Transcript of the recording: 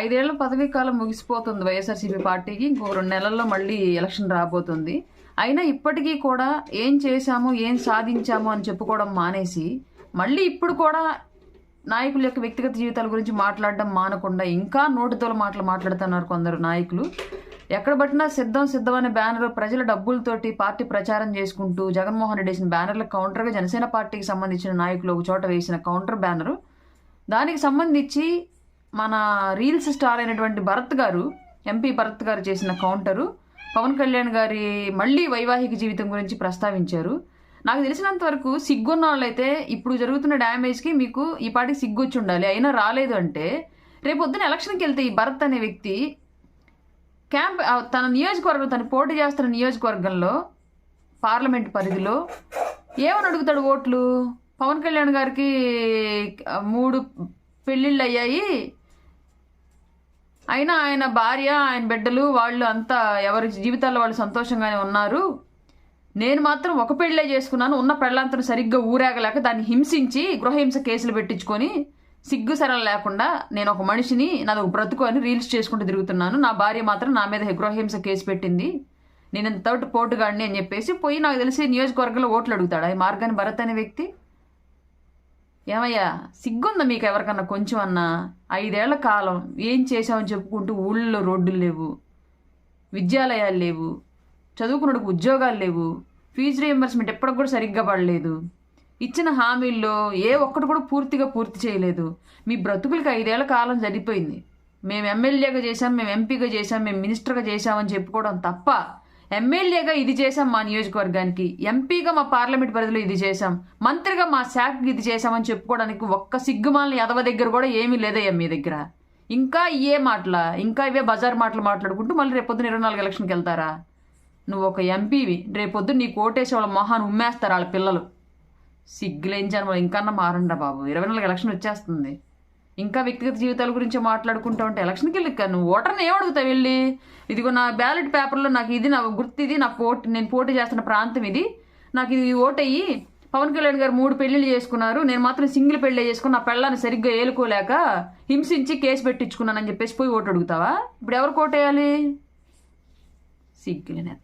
ఐదేళ్ళ పదవీ కాలం ముగిసిపోతుంది వైఎస్ఆర్సీపీ పార్టీకి. ఇంకో రెండు నెలల్లో మళ్ళీ ఎలక్షన్ రాబోతుంది. అయినా ఇప్పటికీ కూడా ఏం చేశాము ఏం సాధించాము అని చెప్పుకోవడం మానేసి మళ్ళీ ఇప్పుడు కూడా నాయకుల యొక్క వ్యక్తిగత జీవితాల గురించి మాట్లాడడం మానకుండా ఇంకా నోటితోల మాటలు మాట్లాడుతున్నారు కొందరు నాయకులు. ఎక్కడ పట్టినా సిద్ధం సిద్ధం అనే బ్యానర్ ప్రజల డబ్బులతోటి పార్టీ ప్రచారం చేసుకుంటూ జగన్మోహన్ రెడ్డి వేసిన బ్యానర్లకు కౌంటర్గా జనసేన పార్టీకి సంబంధించిన నాయకులు ఒక చోట వేసిన కౌంటర్ బ్యానరు. దానికి సంబంధించి మన రీల్స్ స్టార్ అయినటువంటి భరత్ గారు ఎంపీ భరత్ గారు చేసిన కౌంటరు పవన్ కళ్యాణ్ గారి మళ్ళీ వైవాహిక జీవితం గురించి ప్రస్తావించారు. నాకు తెలిసినంత వరకు సిగ్గున్న వాళ్ళైతే ఇప్పుడు జరుగుతున్న డ్యామేజ్కి మీకు ఈ పాటికి సిగ్గు వచ్చి ఉండాలి. అయినా రాలేదు అంటే రేపు పొద్దున ఎలక్షన్కి వెళ్తే ఈ భరత్ అనే వ్యక్తి క్యాంప్ తన నియోజకవర్గం తను పోటీ చేస్తున్న నియోజకవర్గంలో పార్లమెంట్ పరిధిలో ఏమని అడుగుతాడు ఓట్లు? పవన్ కళ్యాణ్ గారికి మూడు పెళ్ళిళ్ళు అయ్యాయి అయినా ఆయన భార్య ఆయన బిడ్డలు వాళ్ళు అంతా ఎవరి జీవితాల్లో వాళ్ళు సంతోషంగానే ఉన్నారు. నేను మాత్రం ఒక పెళ్ళే చేసుకున్నాను. ఉన్న పెళ్ళంతను సరిగ్గా ఊరేగలేక దాన్ని హింసించి గృహహింస కేసులు పెట్టించుకొని సిగ్గు సరళ లేకుండా నేను ఒక మనిషిని నాది ఒక బ్రతుకు అని రీల్స్ చేసుకుంటూ తిరుగుతున్నాను. నా భార్య మాత్రం నా మీద గృహహింస కేసు పెట్టింది. నేను ఇంతటి పోటుగాడిని అని చెప్పేసి పోయి నాకు తెలిసి నియోజకవర్గంలో ఓట్లు అడుగుతాడు? ఆ మార్గాన్ని భరత్ అనే వ్యక్తి? ఏమయ్యా సిగ్గుందా మీకు ఎవరికన్నా కొంచెం అన్నా? ఐదేళ్ళ కాలం ఏం చేశామని చెప్పుకుంటూ ఊళ్ళో రోడ్డులు లేవు విద్యాలయాలు లేవు చదువుకున్నకు ఉద్యోగాలు లేవు ఫీజు రియంబర్స్మెంట్ ఎప్పటికి కూడా సరిగ్గా పడలేదు. ఇచ్చిన హామీల్లో ఏ ఒక్కటి కూడా పూర్తిగా పూర్తి చేయలేదు. మీ బ్రతుకులకి ఐదేళ్ళ కాలం సరిపోయింది. మేము ఎమ్మెల్యేగా చేశాం మేము ఎంపీగా చేశాం మేము మినిస్టర్గా చేశామని చెప్పుకోవడం తప్ప ఎమ్మెల్యేగా ఇది చేశాం మా నియోజకవర్గానికి. ఎంపీగా మా పార్లమెంట్ పరిధిలో ఇది చేశాం. మంత్రిగా మా శాఖకి ఇది చేశామని చెప్పుకోవడానికి ఒక్క సిగ్గుమాలని ఎదవ దగ్గర కూడా ఏమీ లేదయ్యా మీ దగ్గర. ఇంకా ఇయే మాటల? ఇంకా ఇవే బజార్ మాటలు మాట్లాడుకుంటూ మళ్ళీ రేపొద్దున ఇరవై నాలుగు ఎలక్షన్కి వెళ్తారా? నువ్వు ఒక ఎంపీవి. రేపొద్దు నీ కోటేసి వాళ్ళ మొహాన్ని ఉమ్మేస్తారు వాళ్ళ పిల్లలు. సిగ్గులేంచాను వాళ్ళు ఇంకన్నా మారండా బాబు. ఇరవై నాలుగు ఎలక్షన్ వచ్చేస్తుంది. ఇంకా వ్యక్తిగత జీవితాల గురించి మాట్లాడుకుంటా ఉంటే ఎలక్షన్కి వెళ్ళి ఇక నువ్వు ఓటర్ని ఏమడుగుతావు వెళ్ళి? ఇదిగో నా బ్యాలెట్ పేపర్లో నాకు ఇది నా గుర్తు ఇది నా పోటీ నేను పోటీ చేస్తున్న ప్రాంతం ఇది. నాకు ఇది ఓటయ్యి. పవన్ కళ్యాణ్ గారు మూడు పెళ్ళిళ్ళు చేసుకున్నారు. నేను మాత్రం సింగిల్ పెళ్ళి చేసుకుని నా పెళ్ళాన్ని సరిగ్గా ఏలుకోలేక హింసించి కేసు పెట్టించుకున్నానని చెప్పేసి పోయి ఓటు అడుగుతావా? ఇప్పుడు ఎవరు కోటేయాలి సిగ్గులేనే